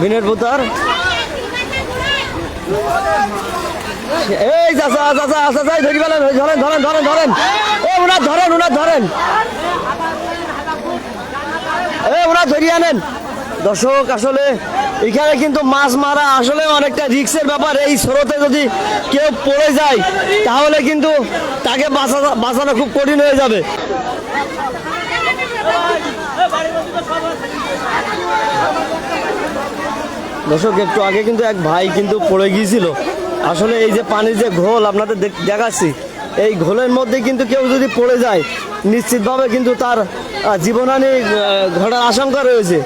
বিনের পুতার। এই চাচা চাচা এই ধরি পেলেন ধরেন ধরেন ধরেন ধরেন। ও ওনার ধরেন ওনার ধরেন। এ ওরা ধরিয়ে আনেন। দর্শক, আসলে এখানে কিন্তু মাছ মারা আসলে অনেকটা রিক্সের ব্যাপার। এই স্রোতে যদি কেউ পড়ে যায়, তাহলে কিন্তু তাকে বাঁচা বাঁচানো খুব কঠিন হয়ে যাবে। দর্শক, একটু আগে কিন্তু এক ভাই কিন্তু পড়ে গিয়েছিল আসলে এই যে পানির যে ঘোল আপনাদের দেখাচ্ছি, এই ঘোলের মধ্যে কিন্তু কেউ যদি পড়ে যায়, নিশ্চিতভাবে কিন্তু তার জীবনহানি ঘটার আশঙ্কা রয়েছে